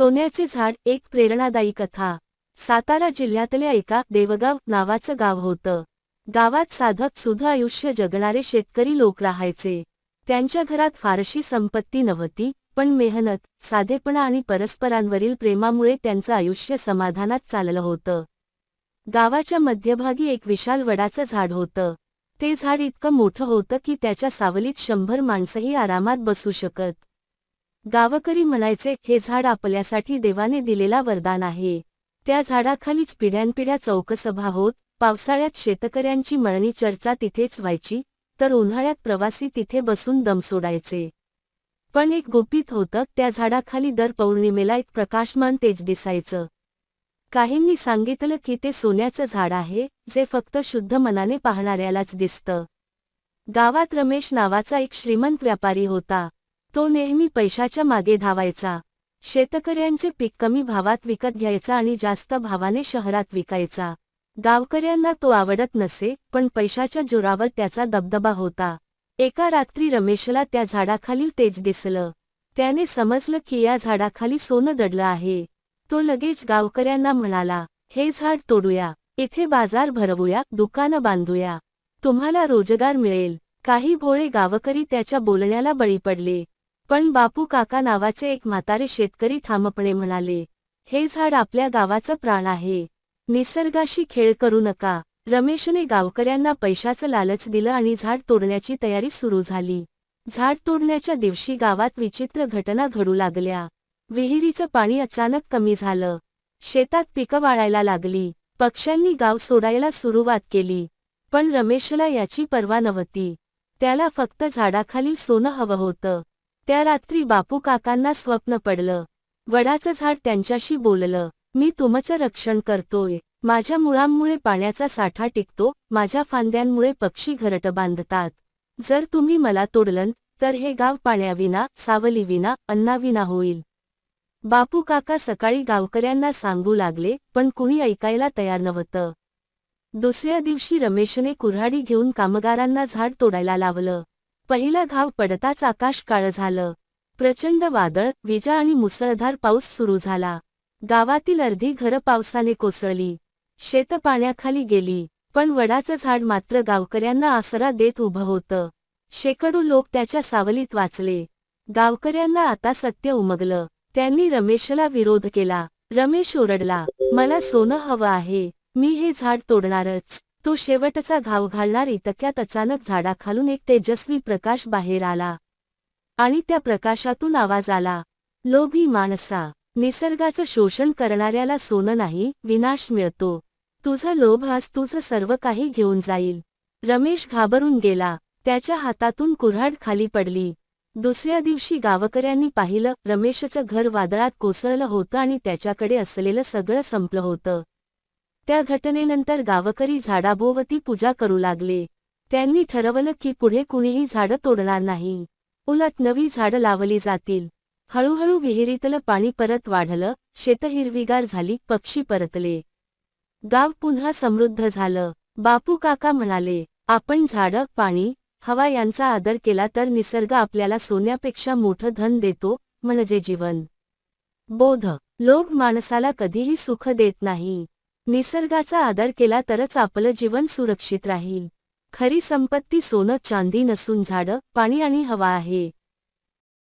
सोन्याचे झाड एक प्रेरणादायी कथा. सातारा जिल्ह्यातल्या एका देवगाव नावाचं गाव होतं. गावात साधक सुध आयुष्य जगणारे शेतकरी लोक राहायचे. त्यांच्या घरात फारशी संपत्ती नव्हती पण मेहनत साधेपणा आणि परस्परांवरील प्रेमामुळे त्यांचं आयुष्य समाधानात चाललं होतं. गावाच्या मध्यभागी एक विशाल वडाचं झाड होतं. ते झाड इतकं मोठं होतं की त्याच्या सावलीत शंभर माणसंही आरामात बसू शकत. गावकरी म्हणायचे हे झाड आपल्यासाठी देवाने दिलेला वरदान आहे. त्या झाडाखालीच पिढ्यानपिढ्या चौकसभा होत पावसाळ्यात शेतकऱ्यांची मळणी चर्चा तिथेच व्हायची तर उन्हाळ्यात प्रवासी तिथे बसून दम सोडायचे. पण एक गुपित होतं त्या झाडाखाली दर पौर्णिमेला एक प्रकाशमान तेज दिसायचं. काहींनी सांगितलं की ते सोन्याचं झाड आहे जे फक्त शुद्ध मनाने पाहणाऱ्यालाच दिसतं. गावात रमेश नावाचा एक श्रीमंत व्यापारी होता. तो नेहमी पैशाच्या मागे धावायचा. शेतकऱ्यांचे पीक कमी भावात विकत घ्यायचा आणि जास्त भावाने शहरात विकायचा. गावकऱ्यांना तो आवडत नसे पण पैशाच्या जोरावर त्याचा दबदबा होता. एका रात्री रमेशला त्या झाडाखालील तेज दिसलं. त्याने समजलं की या झाडाखाली सोनं दडलं आहे. तो लगेच गावकऱ्यांना म्हणाला हे झाड तोडूया. इथे बाजार भरवूया दुकानं बांधूया. तुम्हाला रोजगार मिळेल. काही भोळे गावकरी त्याच्या बोलण्याला बळी पडले. पण बापू काका नावाचे एक म्हातारे शेतकरी ठामपणे म्हणाले हे झाड आपल्या गावाचं प्राण आहे. निसर्गाशी खेळ करू नका. रमेशने गावकऱ्यांना पैशाचं लालच दिलं आणि झाड तोडण्याची तयारी सुरू झाली. झाड तोडण्याच्या दिवशी गावात विचित्र घटना घडू लागल्या. विहिरीचं पाणी अचानक कमी झालं. शेतात पिकं वाळायला लागली. पक्ष्यांनी गाव सोडायला सुरुवात केली. पण रमेशला याची पर्वा नव्हती. त्याला फक्त झाडाखाली सोनं हवं होतं. त्या रात्री बापू काकांना स्वप्न पडलं. वडाचं झाड त्यांच्याशी बोललं मी तुमचं रक्षण करतोय. माझ्या मुळांमुळे पाण्याचा साठा टिकतो माझ्या फांद्यांमुळे पक्षी घरट बांधतात. जर तुम्ही मला तोडलं तर हे गाव पाण्याविना सावलीविना अन्नाविना होईल. बापू काका सकाळी गावकऱ्यांना सांगू लागले पण कुणी ऐकायला तयार नव्हतं. दुसऱ्या दिवशी रमेशने कुऱ्हाडी घेऊन कामगारांना झाड तोडायला लावलं. पहिला घाव पडताच आकाश काळं झालं. प्रचंड वादळ विजा आणि मुसळधार पाऊस सुरू झाला. गावातील अर्धी घरं पावसाने कोसळली. शेत पाण्याखाली गेली. पण वडाचं झाड मात्र गावकऱ्यांना आसरा देत उभं होतं. शेकडो लोक त्याच्या सावलीत वाचले. गावकऱ्यांना आता सत्य उमगलं. त्यांनी रमेशला विरोध केला. रमेश ओरडला मला सोनं हवं आहे. मी हे झाड तोडणारच. तो शेवटचा घाव घालणार इतक्यात अचानक झाडाखालून एक तेजस्वी प्रकाश बाहेर आला. आणि त्या प्रकाशातून आवाज आला. लोभी माणसा निसर्गाचं शोषण करणाऱ्याला सोनं नाही विनाश मिळतो. तुझं लोभ आज तुझं सर्व काही घेऊन जाईल. रमेश घाबरून गेला. त्याच्या हातातून कुऱ्हाड खाली पडली. दुसऱ्या दिवशी गावकऱ्यांनी पाहिलं रमेशचं घर वादळात कोसळलं होतं आणि त्याच्याकडे असलेलं सगळं संपलं होतं. त्या घटनेनंतर गावकरी झाडाभोवती पूजा करू लागले. त्यांनी ठरवलं की पुढे कुणीही झाडं तोडणार नाही. उलट नवी झाडं लावली जातील. हळूहळू विहिरीतलं पाणी परत वाढलं शेत हिरवीगार झाली पक्षी परतले. गाव पुन्हा समृद्ध झालं. बापू काका म्हणाले आपण झाडं पाणी हवा यांचा आदर केला तर निसर्ग आपल्याला सोन्यापेक्षा मोठं धन देतो म्हणजे जीवन. बोध. लोक माणसाला कधीही सुख देत नाही. निसर्गाचा आदर केला तरच आपलं जीवन सुरक्षित राहील. खरी संपत्ती सोनं चांदी नसून झाडं पाणी आणि हवा आहे.